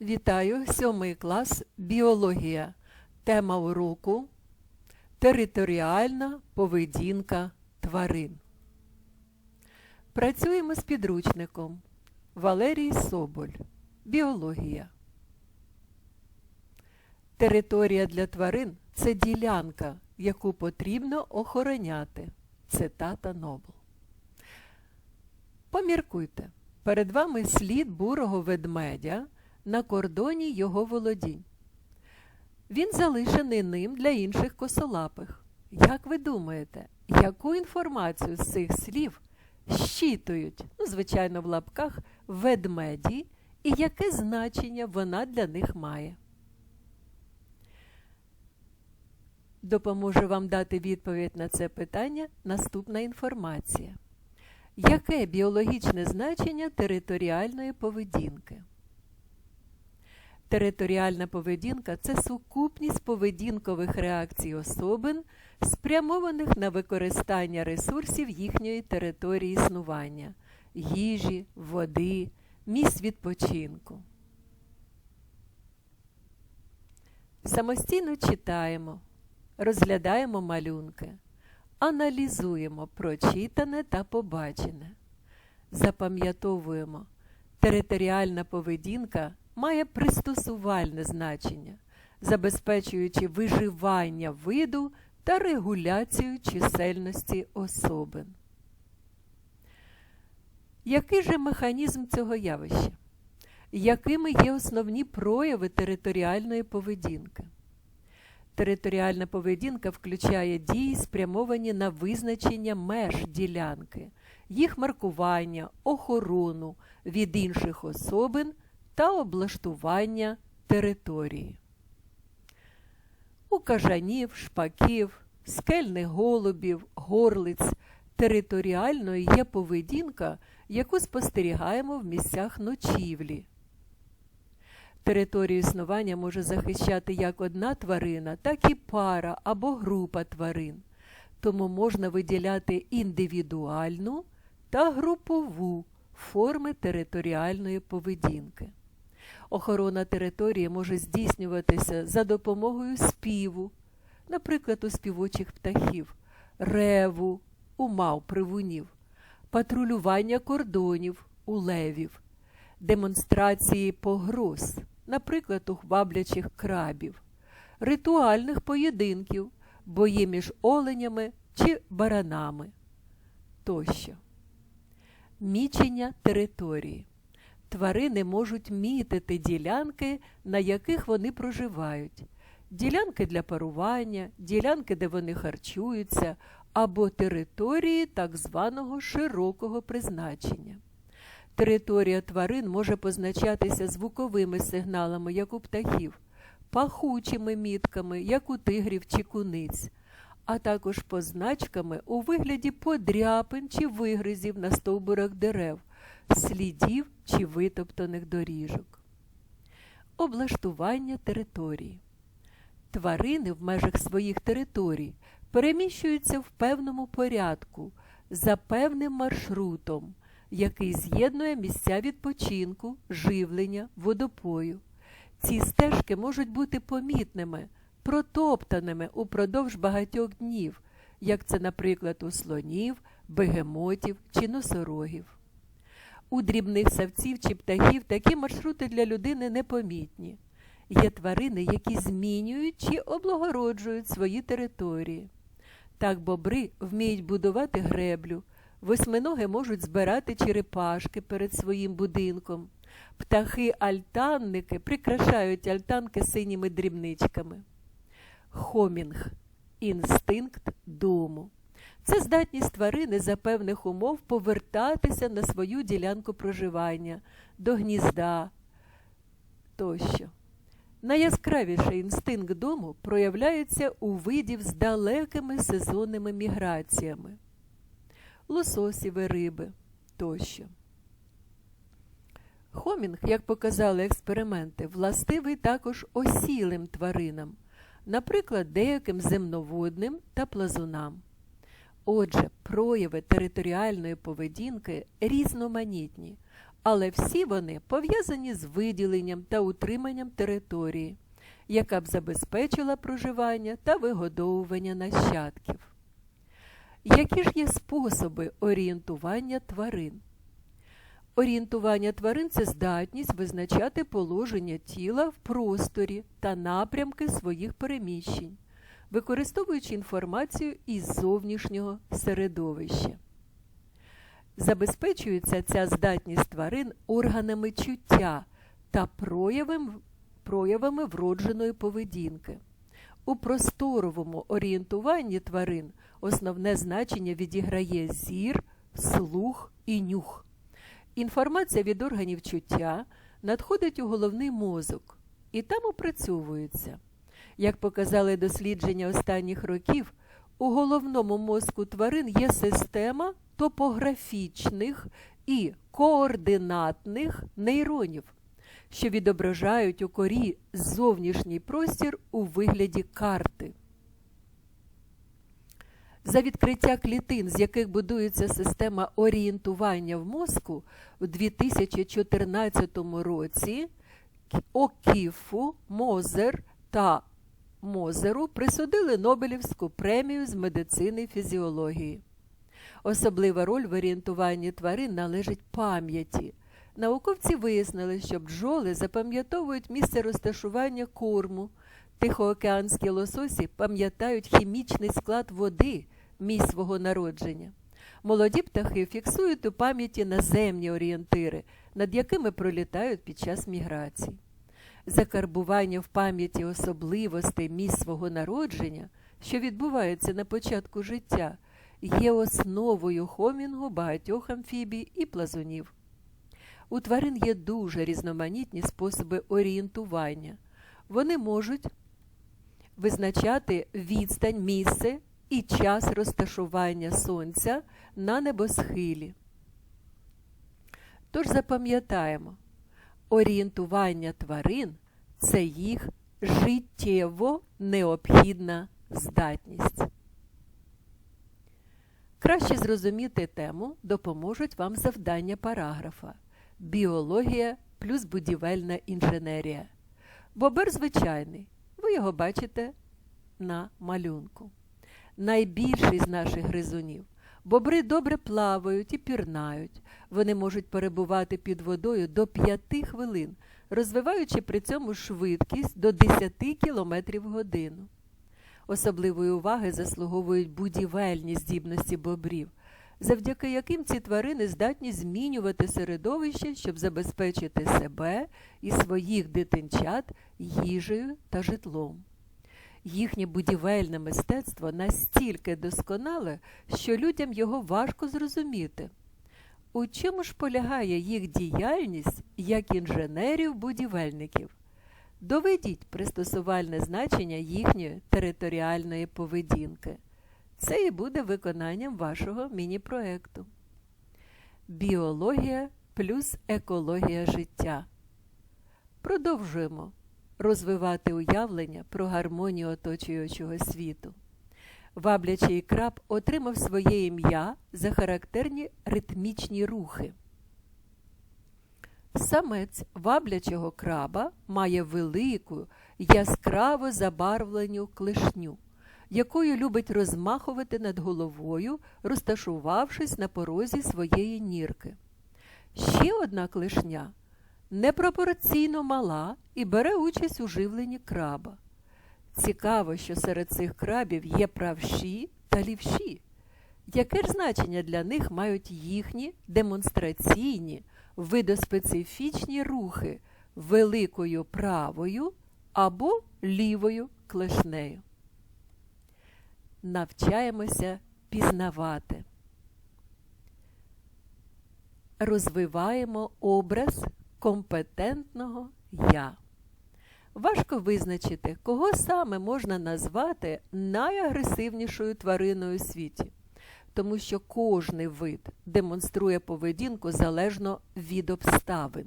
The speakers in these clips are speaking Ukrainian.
Вітаю, сьомий клас Біологія. Тема уроку Територіальна поведінка тварин. Працюємо з підручником Валерій Соболь. Біологія. Територія для тварин це ділянка, яку потрібно охороняти. Цитата Нобл. Поміркуйте. Перед вами слід бурого ведмедя на кордоні його володінь. Він залишений ним для інших косолапих. Як ви думаєте, яку інформацію з цих слів щитують, ну, звичайно, в лапках, ведмеді і яке значення вона для них має? Допоможе вам дати відповідь на це питання наступна інформація. Яке біологічне значення територіальної поведінки? Територіальна поведінка це сукупність поведінкових реакцій особин, спрямованих на використання ресурсів їхньої території існування їжі, води, місць відпочинку. Самостійно читаємо, розглядаємо малюнки, аналізуємо прочитане та побачене. Запам'ятовуємо, територіальна поведінка має пристосувальне значення, забезпечуючи виживання виду та регуляцію чисельності особин. Який же механізм цього явища? Якими є основні прояви територіальної поведінки? Територіальна поведінка включає дії, спрямовані на визначення меж ділянки, їх маркування, охорону від інших особин та облаштування території. У кажанів, шпаків, скельних голубів, горлиць територіальною є поведінка, яку спостерігаємо в місцях ночівлі. Територію існування може захищати як одна тварина, так і пара або група тварин, тому можна виділяти індивідуальну та групову форми територіальної поведінки. Охорона території може здійснюватися за допомогою співу, наприклад, у співочих птахів, реву, у мав привунів, патрулювання кордонів у левів, демонстрації погроз, наприклад, у хваблячих крабів, ритуальних поєдинків, бої між оленями чи баранами тощо. Мічення території. Тварини можуть мітити ділянки, на яких вони проживають, ділянки для парування, ділянки, де вони харчуються, або території так званого широкого призначення. Територія тварин може позначатися звуковими сигналами, як у птахів, пахучими мітками, як у тигрів чи куниць, а також позначками у вигляді подряпин чи вигризів на стовбурах дерев слідів чи витоптаних доріжок. Облаштування території. Тварини в межах своїх територій переміщуються в певному порядку за певним маршрутом, який з'єднує місця відпочинку, живлення, водопою. Ці стежки можуть бути помітними, протоптаними упродовж багатьох днів, як це, наприклад, у слонів, бегемотів чи носорогів. У дрібних савців чи птахів такі маршрути для людини непомітні. Є тварини, які змінюють чи облагороджують свої території. Так бобри вміють будувати греблю, восьминоги можуть збирати черепашки перед своїм будинком. Птахи-альтанники прикрашають альтанки синіми дрібничками. Хомінг інстинкт дому. Це здатність тварини за певних умов повертатися на свою ділянку проживання, до гнізда тощо. Найяскравіший інстинкт дому проявляється у видів з далекими сезонними міграціями, лососіві риби тощо. Хомінг, як показали експерименти, властивий також осілим тваринам, наприклад, деяким земноводним та плазунам. Отже, прояви територіальної поведінки різноманітні, але всі вони пов'язані з виділенням та утриманням території, яка б забезпечила проживання та вигодовування нащадків. Які ж є способи орієнтування тварин? Орієнтування тварин це здатність визначати положення тіла в просторі та напрямки своїх переміщень, використовуючи інформацію із зовнішнього середовища. Забезпечується ця здатність тварин органами чуття та проявами, вродженої поведінки. У просторовому орієнтуванні тварин основне значення відіграє зір, слух і нюх. Інформація від органів чуття надходить у головний мозок і там опрацьовується. Як показали дослідження останніх років, у головному мозку тварин є система топографічних і координатних нейронів, що відображають у корі зовнішній простір у вигляді карти. За відкриття клітин, з яких будується система орієнтування в мозку, у 2014 році Окіфу, Мозер та Мозеру присудили Нобелівську премію з медицини і фізіології. Особлива роль в орієнтуванні тварин належить пам'яті. Науковці вияснили, що бджоли запам'ятовують місце розташування корму. Тихоокеанські лососі пам'ятають хімічний склад води, місць свого народження. Молоді птахи фіксують у пам'яті наземні орієнтири, над якими пролітають під час міграцій. Закарбування в пам'яті особливостей місць свого народження, що відбувається на початку життя, є основою хомінгу багатьох амфібій і плазунів. У тварин є дуже різноманітні способи орієнтування. Вони можуть визначати відстань, місце і час розташування сонця на небосхилі. Тож запам'ятаємо, орієнтування тварин це їх життєво необхідна здатність. Краще зрозуміти тему допоможуть вам завдання параграфа Біологія плюс будівельна інженерія. Бобер звичайний. Ви його бачите на малюнку. Найбільший з наших гризунів. Бобри добре плавають і пірнають. Вони можуть перебувати під водою до 5 хвилин, розвиваючи при цьому швидкість до 10 км годину. Особливої уваги заслуговують будівельні здібності бобрів, завдяки яким ці тварини здатні змінювати середовище, щоб забезпечити себе і своїх дитинчат їжею та житлом. Їхнє будівельне мистецтво настільки досконале, що людям його важко зрозуміти. У чому ж полягає їх діяльність як інженерів-будівельників? Доведіть пристосувальне значення їхньої територіальної поведінки. Це і буде виконанням вашого міні-проекту. Біологія плюс екологія життя. Продовжуємо розвивати уявлення про гармонію оточуючого світу. Ваблячий краб отримав своє ім'я за характерні ритмічні рухи. Самець ваблячого краба має велику, яскраво забарвлену клешню, якою любить розмахувати над головою, розташувавшись на порозі своєї нірки. Ще одна клешня непропорційно мала і бере участь у живленні краба. Цікаво, що серед цих крабів є правші та лівші. Яке ж значення для них мають їхні демонстраційні, видоспецифічні рухи великою правою або лівою клешнею? Навчаємося пізнавати. Розвиваємо образ компетентного я. Важко визначити, кого саме можна назвати найагресивнішою твариною у світі, тому що кожний вид демонструє поведінку залежно від обставин.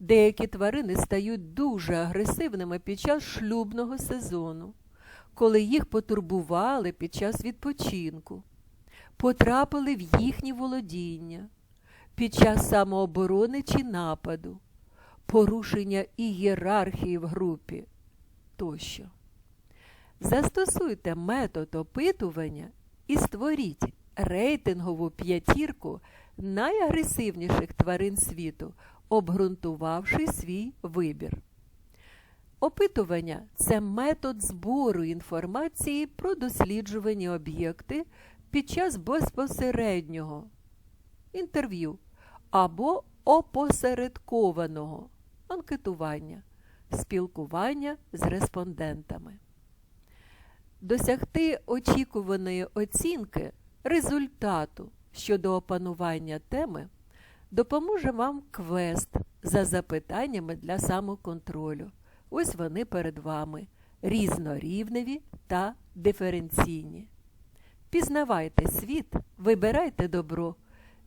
Деякі тварини стають дуже агресивними під час шлюбного сезону, коли їх потурбували під час відпочинку, потрапили в їхні володіння під час самооборони чи нападу, порушення ієрархії в групі тощо. Застосуйте метод опитування і створіть рейтингову п'ятірку найагресивніших тварин світу, обґрунтувавши свій вибір. Опитування це метод збору інформації про досліджувані об'єкти під час безпосереднього інтерв'ю або опосередкованого анкетування, спілкування з респондентами. Досягти очікуваної оцінки результату щодо опанування теми допоможе вам квест за запитаннями для самоконтролю. Ось вони перед вами різнорівневі та диференційні. Пізнавайте світ, вибирайте добро.